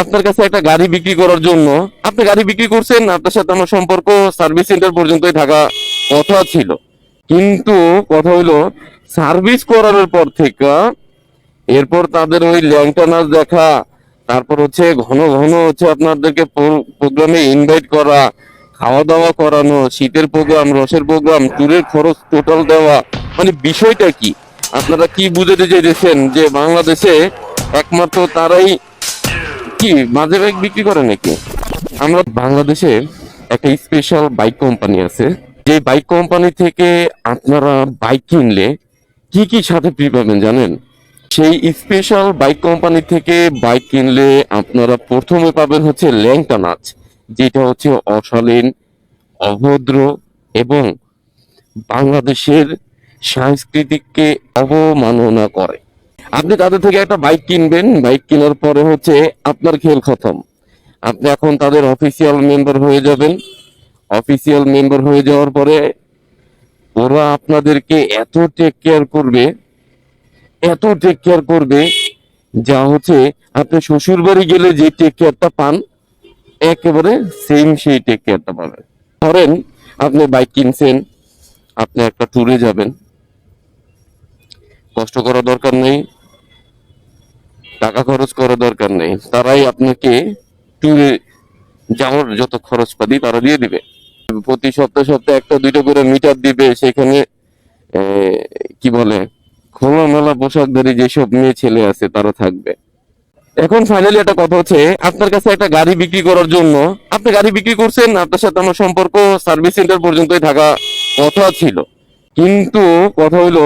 আপনার কাছে একটা গাড়ি বিক্রি করার জন্য, আপনি গাড়ি বিক্রি করছেন, আপনার সাথে আমার সম্পর্ক সার্ভিস সেন্টার পর্যন্তই থাকা কথা ছিল। কিন্তু কথা হইল সার্ভিস করানোর পর থেকে, এরপর তাদের ওই ল্যাংটা নাচ দেখা, তারপর হচ্ছে ঘন ঘন হচ্ছে আপনাদেরকে প্রোগ্রামে ইনভাইট করা খাওয়া দাওয়া করানো, শীতের প্রোগ্রাম রসের প্রোগ্রাম ট্যুরের খরচ টোটাল দেওয়া মানে বিষয়টা কি? আপনারা কি বুঝাতে চাইতেছেন যে বাংলাদেশে একমাত্র তারাই কি, মাঝে বাইক বিক্রি করে নাকি? আমরা বাংলাদেশে একটা স্পেশাল বাইক কোম্পানি আছে। যে বাইক কোম্পানি থেকে আপনারা বাইক কিনলে কি কি সাথে ফ্রি পাবেন জানেন? সেই স্পেশাল বাইক কোম্পানি থেকে বাইক কিনলে আপনারা প্রথমে পাবেন হচ্ছে ল্যাংটা নাচ, যেটা হচ্ছে অশালীন, অভদ্র এবং বাংলাদেশের সংস্কৃতিকে অবমাননা করে। আপনি তাদের থেকে একটা বাইক কিনবেন। বাইক কেনার পরে হচ্ছে আপনার খেল খতম। আপনি এখন তাদের অফিসিয়াল মেম্বার হয়ে যাবেন। অফিসিয়াল মেম্বার হয়ে যাওয়ার পরে ওরা আপনাদেরকে এত টেক কেয়ার করবে, এত টেক কেয়ার করবে যা হচ্ছে আপনি শ্বশুর বাড়ি গেলে যে টেক কেয়ারটা পান, একেবারে সেম সেই টেক কেয়ারটা পাবেন। ধরেন আপনি বাইক কিনছেন, আপনি একটা ট্যুরে যাবেন। কষ্ট করা দরকার নেই। টাকা খরচ করা দরকার নেই। তারাই আপনাকে ট্যুরে যাওয়ার যত খরচ পাতি তারা দিয়ে দিবে। প্রতি সপ্তাহে সপ্তাহে একটা, দুইটা করে মিটার দিবে সেখানে কি বলে, খোলামেলা পোশাকধারী যেসব মেয়ে ছেলে আছে তারা থাকবে। এখন ফাইনালি একটা কথা হচ্ছে, আপনার কাছে একটা গাড়ি বিক্রি করার জন্য, আপনি গাড়ি বিক্রি করছেন, আপনার সাথে আমার সম্পর্ক সার্ভিস সেন্টার পর্যন্তই থাকা কথা ছিল। কিন্তু কথা হইল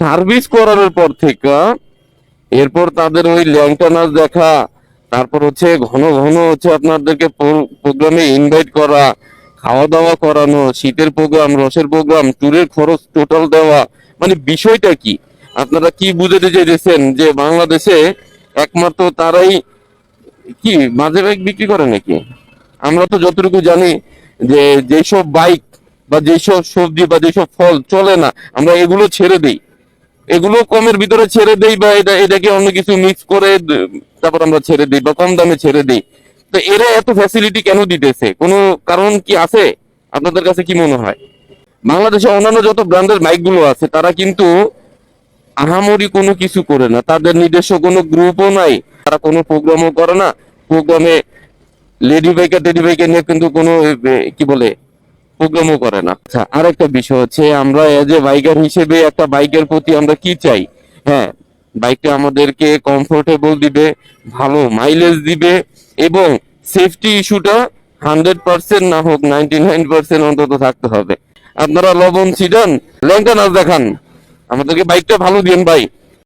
সার্ভিস করানোর পর থেকে এরপর তাদের ওই ল্যাংটা নাচ দেখা, তারপর হচ্ছে ঘন ঘন হচ্ছে আপনাদেরকে প্রোগ্রামে ইনভাইট করা খাওয়া দাওয়া করানো, শীতের প্রোগ্রাম রসের প্রোগ্রাম ট্যুরের খরচ টোটাল দেওয়া। মানে বিষয়টা কি? আপনারা কি বুঝাতে চাইতেছেন যে বাংলাদেশে একমাত্র তারাই কি, মাঝে বাইক বিক্রি করে নাকি? আমরা তো যতটুকু জানি যে যেসব বাইক বা যেসব সবজি বা যেসব ফল চলে না, আমরা এগুলো ছেড়ে দিই। এগুলো কমের ভিতরে ছেড়ে দেই বা এটা, এটাকে অন্য কিছু মিক্স করে তারপর আমরা ছেড়ে দিই বা কম দামে ছেড়ে দিই। তো এরা এত ফ্যাসিলিটি কেন দিতেছে? কোনো কারণ কি আছে? আপনাদের কাছে কি মনে হয়? বাংলাদেশে অন্যান্য যত ব্র্যান্ডের বাইকগুলো আছে, তারা কিন্তু আহামরি কোনো কিছু করে না। তাদের নিজস্ব কোনো গ্রুপও নাই। তারা কোনো প্রোগ্রামও করে না। প্রোগ্রামে লেডি বাইকার টেডি বাইকার নিয়ে কিন্তু কোনো কি বলে প্রোগ্রামও করে না। আচ্ছা আরেকটা বিষয় হচ্ছে আমরা এজ এ বাইকার হিসেবে একটা বাইকের প্রতি আমরা কি চাই? হ্যাঁ বাইকটা আমাদেরকে কমফোর্টেবল দিবে, ভালো মাইলেজ দিবে এবং সেফটি ইস্যুটা হান্ড্রেড পার্সেন্ট না হোক নাইনটি নাইন পার্সেন্ট অন্তত থাকতে হবে। আপনারা লবণ ছিটান ল্যাংটা নাচ দেখান। আমাদেরকে বাইকটা ভালো দিন ভাই।